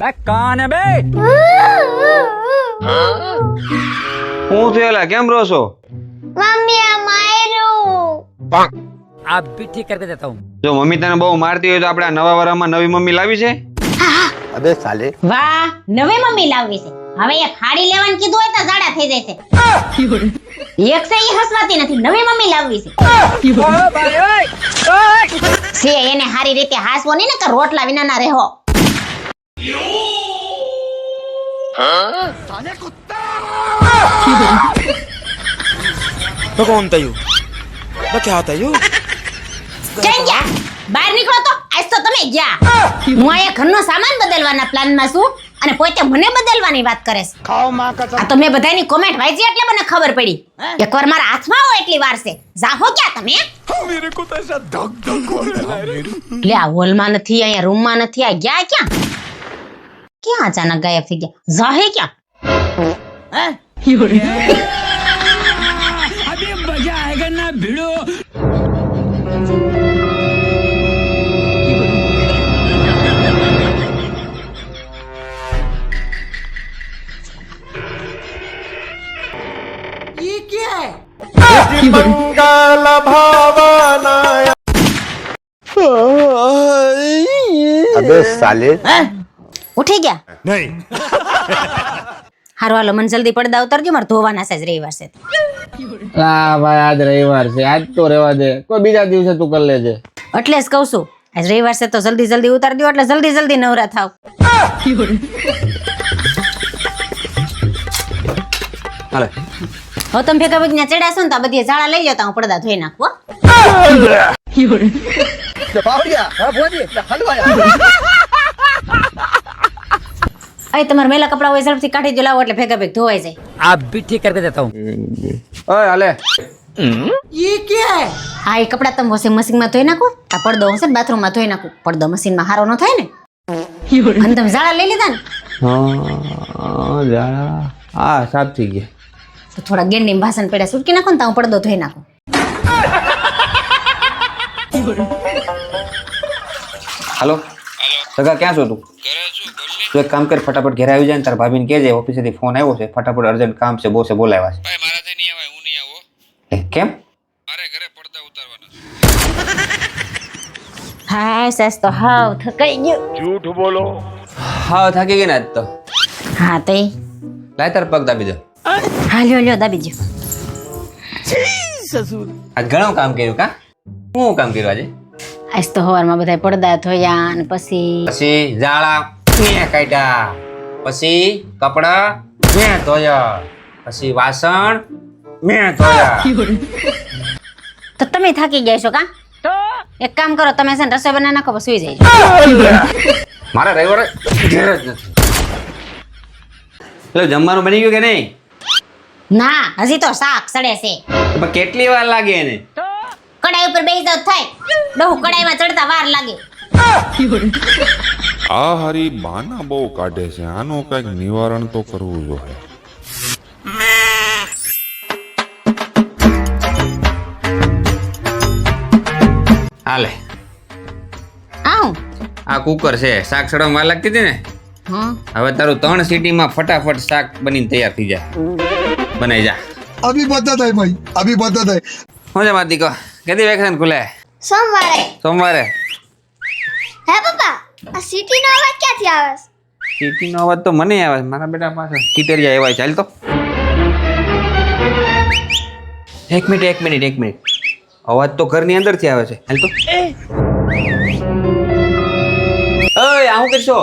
બે કાને બે હું થયેલા? કેમ રો છો? મમ્મી આ માયરું. આ બીઠી કરી દેતા હું. જો મમ્મી તને બહુ મારતી હોય તો આપણે નવા વરામાં નવી મમ્મી લાવી છે? અબે સાલે. વાહ નવી મમ્મી લાવી છે. હવે એ ખાડી લેવાનું કીધું હોય તો જાડા થઈ જાય છે એક હસવાતી નથી નવી મમ્મી લાવવી છે. છે એને સારી રીતે હાસવો નહીં ને કે રોટલા વિનાના રહેવો. તો કોણ થયું? તો ક્યાં થયું? ક્યાં ગયા બહાર નીકળો તો. આજ તો તમે ગયા હું અહીંયા ઘરનો સામાન બદલવાના પ્લાનમાં છું. અને પોતે મને બદલવાની વાત કરે છે. આ તો મેં બધાની કોમેન્ટ વાંચી એટલે મને ખબર પડી. એકવાર મારા હાથમાં હોય એટલી વાર છે. જાહો ક્યાં તમે? મેરે આ હોલમાં નથી અહીંયા રૂમમાં નથી આ ગયા ક્યાં? ક્યાં અચાનક ગાયબ થઈ ગયા? જાહે ક્યાં? હે? મજા આયેગા ના ભીડો. સાલે? ઉઠી ગયા? નહીં. હારું હાલો મને જલ્દી પડદા ઉતારજો મારે ધોવાના છે જ રવિવાર છે. આ ભાઈ આજ રવિવાર છે. આજ તો રહેવા દે. કોઈ બીજા દિવસે તું કરી લેજે. એટલે જ કહું છું આજ રવિવાર છે તો જલ્દી જલ્દી ઉતાર દો એટલે જલ્દી જલ્દી નવરા થાવ. હાલે. હવે તમે ભેગા ભેગા ચડાશો ને તો બધી ઝાડા લઈ જતા હું પડદા ધોઈ નાખું હો. અહીં તમારા મેલા કપડા હોય ઝડપથી કાઢી દો લાવો એટલે ભેગા ભેગ ધોવાઈ જાય आप भी ठीक करके देता हूँ ઓય હાલે હા એ કપડા તમે વોશિંગ મશીનમાં ધોઈ નાખો આ પડદો હશે ને બાથરૂમમાં ધોઈ નાખો પડદો મશીનમાં હારો ન થાય ને અને તમે ઝાડા લઈ લીધા ને હા જાડા હા સાફ થઈ ગયા તો થોડા ગેંડી ભાષણ પેડા સુટકી નાખો ને તો હું પડદો ધોઈ નાખું હાલો સગા ક્યાં છો તું? તું એક કામ કર ફટાફટ ઘરે આવી જાય ને તારા ભાભીને કહેજે ઓફિસેથી ફોન આવ્યો છે ફટાફટ અર્જન્ટ કામ છે બોસે બોલાવ્યા છે. મારાથી નહીં હું આવો. એ, કેમ? મારે ઘરે પડદા ઉતારવાના હા સાસ તો હાવ થકાઈ ગયો. હા થાકી ગઈ ને આજ તો. હા તે લાય તાર પગ દાબી દો. હા લ્યો લ્યો દાબી જો આજ ઘણું કામ કર્યું કા? શું કામ કર્યું આજે? આજ તો હવારમાં બધા પડદા ધોયા અને પછી પછી જાળા મેં કાઢ્યા? પછી કપડા મેં ધોયા? પછી વાસણ મેં ધોયા? તો તમે થાકી ગયા છો કા? એક કામ કરો તમે છે ને રસોઈ બનાવી નાખો પછી સુઈ જાય મારા રવિવારે ઘેર જ નથી. એટલે જમવાનું બની ગયું કે નહીં? ના હજી તો શાક સડે છે. પણ કેટલી વાર લાગે એને? કડાઈ ઉપર બેસી થાય. ડહુ કડાઈમાં ચડતા વાર લાગે. આ હારી બાના બહુ કાઢે છે. આનું કંઈક નિવારણ તો કરવું જોઈએ. હાલે. આવું? આ કુકર છે. શાક સડવામાં લાગતી હતી ને? હવે તારું ત્રણ સિટીમાં ફટાફટ શાક બનીને તૈયાર થઈ જાય બનાવી જા. અભી બધા થાય ભાઈ. અભી બધા થાય. હું છે કહો કેદી વેકેશન ખુલે સોમવારે સોમવારે હે પપ્પા આ સિટી નો અવાજ ક્યાંથી આવે સીટીનો અવાજ તો મને આવે છે. મારા બેટા પાસે કીટરિયા એવાય ચાલ તો એક મિનિટ એક મિનિટ એક મિનિટ અવાજ તો ઘરની અંદરથી આવે છે હાલ તો ઓય આવું કરશો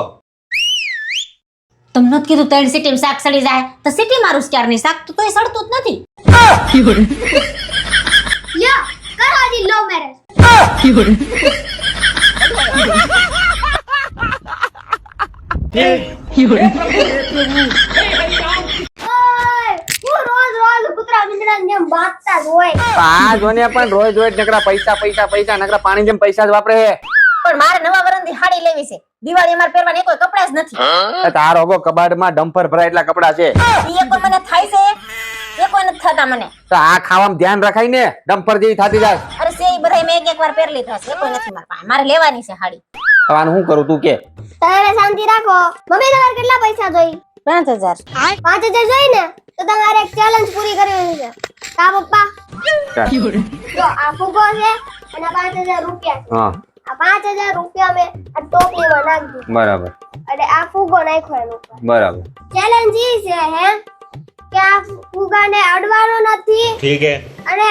તમને જ કીધું ત્રણ સિટી શાક સડી જાય તો સિટી મારું ક્યારની શાક તો તોય સડતું જ નથી લ્યો કરો હજી લવ મેરેજ આ જોને પણ રોજ રોજ નકરા પૈસા પૈસા પૈસા નકરા પાણી જેમ પૈસા જ વાપરે છે. પણ મારે નવા વરણથી હાડી લેવી છે. દિવાળી અમારે પહેરવાના કોઈ કપડા જ નથી. તારો હગો કબાડમાં ડમ્પર ભરાય એટલા કપડા છે. એ પણ મને થાય છે. એ કોઈ નથી થતા મને. તો આ ખાવામાં ધ્યાન રખાય ને ડમ્પર જેવી થતી જાય. અરે સે બધાય મેં એક એક વાર પહેરી લીધા છે કોઈ નથી મારા પાસે. મારે લેવાની છે હાડી. હવે આનું શું કરું તું કે? તમારે શાંતિ રાખો. મમ્મી તમારે કેટલા પૈસા જોઈ? પાંચ હજાર. પાંચ હજાર જોઈ ને તો તમારે એક ચેલેન્જ પૂરી કરવી છે. કા પપ્પા? તો આ ફુગો છે અને આ પાંચ હજાર રૂપિયા હા. આ પાંચ હજાર રૂપિયા મેં આ ટોપલીમાં બરાબર. અને આ ફુગો નાખ્યો એનું બરાબર. ચેલેન્જ ઈ છે હે? કે આ ફુગાને અડવાનો નથી. ઠીક હે. અને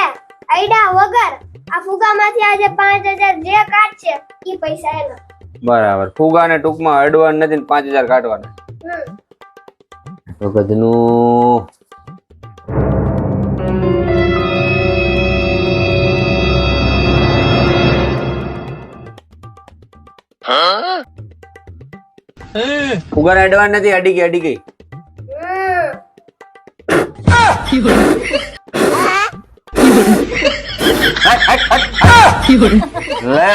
આઈડા વગર આ ફુગામાંથી આજે પાંચ હજાર જે કાઢશે ઈ પૈસા એનો. બરાબર. ફુગાને ટૂંકમાં અડવાનું નથી ને પાંચ હજાર કાઢવાના. હમ. ફુગા ગધનું ફુગાને અડવાનું નથી અડી ગઈ અડી ગઈ. લે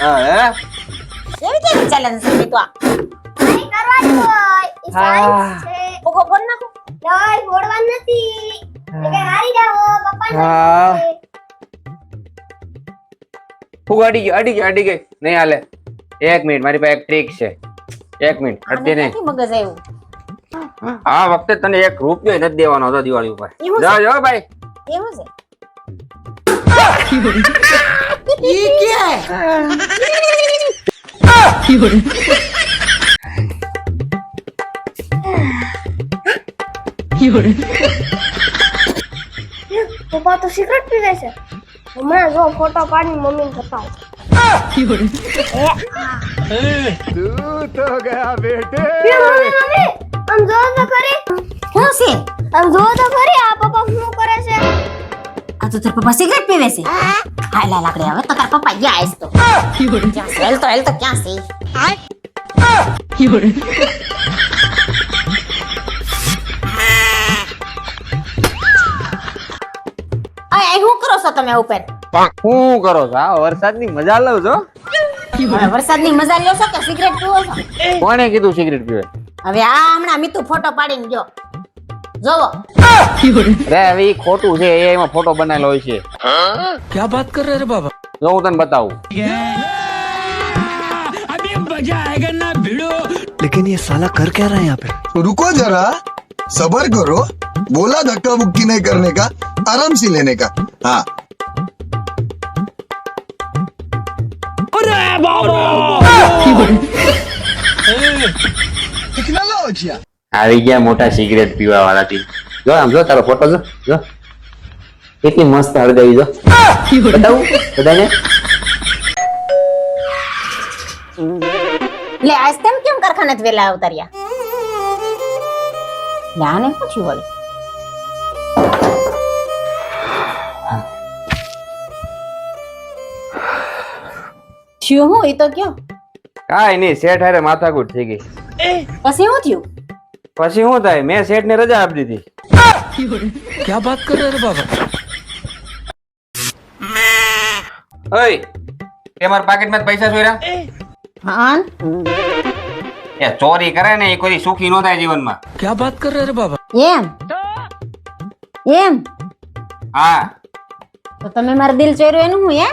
હા કેવી કેવી ચેલેન્જ છે તો હોય ઈ સાયન્સ છે ફૂગો ફોડ નાખો નહીં ફોડવાનું નથી એટલે હારી જાઓ પપ્પા હા. ફુગા અડી ગયો, અડી ગઈ. અડી ગઈ નહીં હાલે. એક મિનિટ, મારી પાસે એક ટ્રીક છે. એક મિનિટ અડતી નહીં. મગજ આવ્યું? આ વખતે તને એક રૂપિયો નથી દેવાનો હતો દિવાળી ઉપર? જાઓ જાઓ ભાઈ. એવું છે? પપ્પા તો સિગરેટ પીવે છે. હમણાં જો ફોટો પાડીને મમ્મીને બતાવો. બેટે. Mummy mummy! આમ જો તો ખરી શું છે? આમ જો તો ખરી આ પપ્પા શું કરે છે? આ તો તાર પપ્પા સિગરેટ પીવે છે. હા. લા લાકડી હવે તો તાર પપ્પા ગયા આઈસ તો. ક્યાં છે? હેલ તો હેલ તો ક્યાં છે? શું કરો છો તમે ઉપર? શું કરો છો? આ વરસાદની મજા લઉં છો? વરસાદ વરસાદની મજા લ્યો છો કે સિગરેટ પીવો છો? કોણે કીધું સિગરેટ પીવે? હવે આ હમણાં મીતુ ફોટો પાડીને જો જોવો રે હવે ઈ ખોટું છે એ એમાં ફોટો બનાવેલો હોય છે क्या बात कर रहे रे बाबा જો હું તને બતાવું अभी मजा आएगा ना भिड़ो लेकिन ये साला कर क्या रहा है यहाँ पे तो रुको जरा सबर करो बोला धक्का मुक्की नहीं करने का आराम से लेने का हाँ कितना लाओ छिया આવી ગયા મોટા સિગરેટ પીવા વાળાથી જો આમ જો તારો ફોટો જો જો. કેટલી મસ્ત હળગાવી જો. બતાવું બધાને? લે આજ તેમ કેમ કારખાને વેલા અવતાર્યા લે આને પૂછ્યું વળી થયું હું? એ તો કયો? કાંઈ નહીં શેઠ હારે માથાકૂટ થઈ ગઈ. પછી શું થયું? પછી શું થાય? મેં શેઠ ને રજા આપી દીધી. ક્યાં વાત કરે રે બાબા? ઓય તે મારા પાકેટમાં પૈસા છોડ્યા હા એ ચોરી કરે ને એ કોઈ સુખી નો થાય જીવનમાં. ક્યાં વાત કરે રે બાબા? એમ? એમ? હા. તો તમે મારું દિલ ચોર્યું એનું હું એ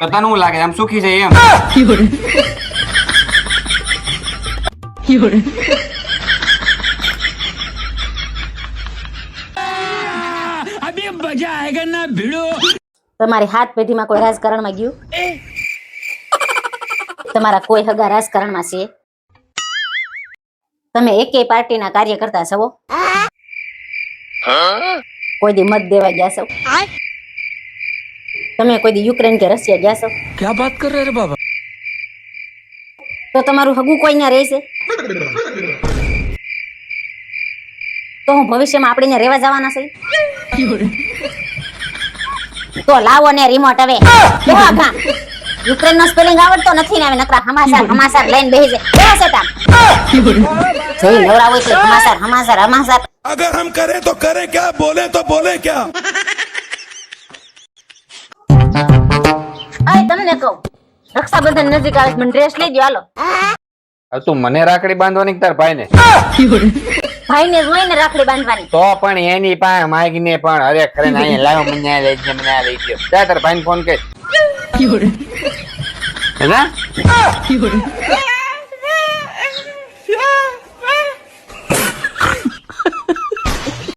તો તને હું લાગે? આમ સુખી છે એમ? अभी मजा आएगा ना भिड़ो તમારી હાથ પેઢીમાં કોઈ રાજકારણમાં ગયું તમારા કોઈ હગા રાજકારણમાં છે તમે એકેય પાર્ટીના કાર્યકર્તા છો કોઈ દી મત દેવા ગયા છો તમે કોઈ દી યુક્રેન કે રશિયા ગયા છો क्या बात कर रहे रे बाबा તો તમારું હગું કોઈ ત્યાં રહેશે? તો હું ભવિષ્યમાં આપણે ત્યાં રહેવા જવાના છે? તો લાવો ને રિમોટ હવે. યુક્રેન નો સ્પેલિંગ આવડતો નથી ને નકરા હમાસર હમાસર લઈને બેહી જાય. કેવા છે તામ જઈ નવરાવો એટલે હમાસર હમાસર હમાસર. અગર હમ કરે તો કરે ક્યા બોલે તો બોલે ક્યા આય તમને કહું. રક્ષાબંધન નજીક આવે મને ડ્રેસ લઈ દો હાલો. તું મને રાખડી બાંધવાની તાર ભાઈ ને ભાઈને જોઈને રાખડી બાંધવાની. તો પણ એની પાસે માગી ને પણ અરે ખરે ને અહીંયા લાવો મને આ લઈ ગયો મને આ લઈ ગયો ત્યાં તાર ભાઈને ફોન કર. કાકા